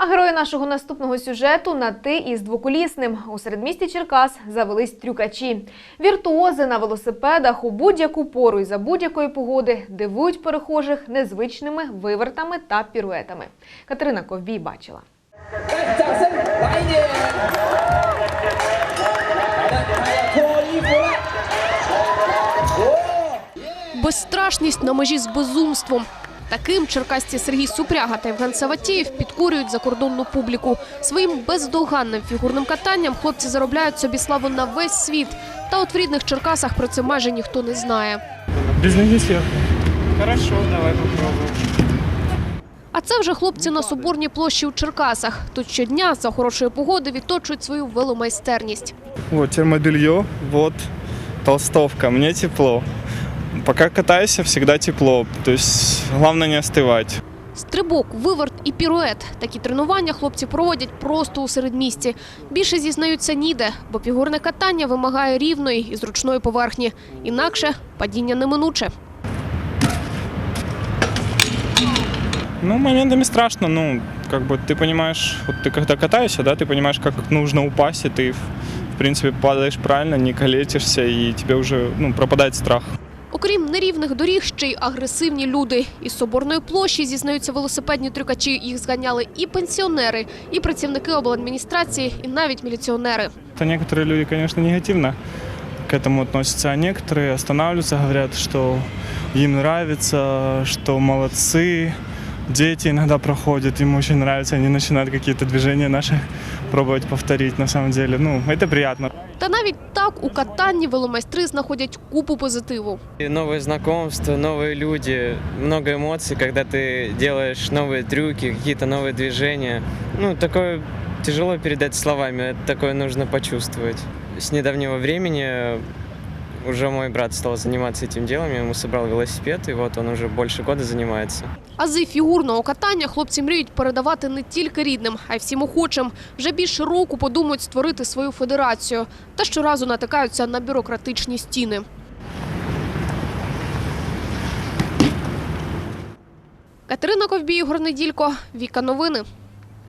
А герої нашого наступного сюжету на ти із двоколісним. У середмісті Черкас завелись трюкачі. Віртуози на велосипедах у будь-яку пору і за будь-якої погоди дивують перехожих незвичними вивертами та піруетами. Катерина Ковбій бачила. Безстрашність на межі з безумством. Таким черкасці Сергій Супряга та Євген Саватієв підкурюють закордонну публіку. Своїм бездоганним фігурним катанням хлопці заробляють собі славу на весь світ. Та от в рідних Черкасах про це майже ніхто не знає. Без ноги. Хорошо, давай попробуем. А це вже хлопці на Соборній площі у Черкасах. Тут щодня за хорошої погоди відточують свою веломайстерність. Вот термобелье, вот толстовка. Мне тепло Пока катаюсь, всегда тепло. То есть главное не остывать. Стрибок, виверт і пірует. Такі тренування хлопці проводять просто у середмісті. Більше зізнаються ніде, бо фігурне катання вимагає рівної і зручної поверхні. Інакше падіння неминуче. Ну, моментами страшно, ну, как бы ты понимаешь, вот ты когда катаешься, да, ты понимаешь, как нужно упасть, и ты, в принципе, падаешь правильно, не калечишься, и тебе уже, ну, пропадает страх. Окрім нерівних доріг, ще й агресивні люди. Із соборної площі зізнаються велосипедні трюкачі. Їх зганяли і пенсіонери, і працівники обладміністрації, і навіть міліціонери. То некоторые люди, конечно, негативно к этому относятся, а некоторые останавливаются, говорят, что им нравится, что молодцы. Дети иногда проходят, им очень нравится, они начинают какие-то движения наши пробовать повторить. На самом деле, ну, это приятно. Та навіть так у катанні веломайстри знаходять купу позитиву. Новые знакомства, новые люди, много эмоций, когда ты делаешь новые трюки, какие-то новые движения. Ну, такое тяжело передать словами, это такое нужно почувствовать. С недавнего времени уже мой брат стал заниматься этим делом, я ему собрал велосипед, и вот он уже больше года занимается. Ази фігурного катання хлопці мріють передавати не тільки рідним, а й всім охочим. Вже більше року подумають створити свою федерацію. Та щоразу натикаються на бюрократичні стіни. Катерина Ковбій, Ігор Неділько, Віка Новини.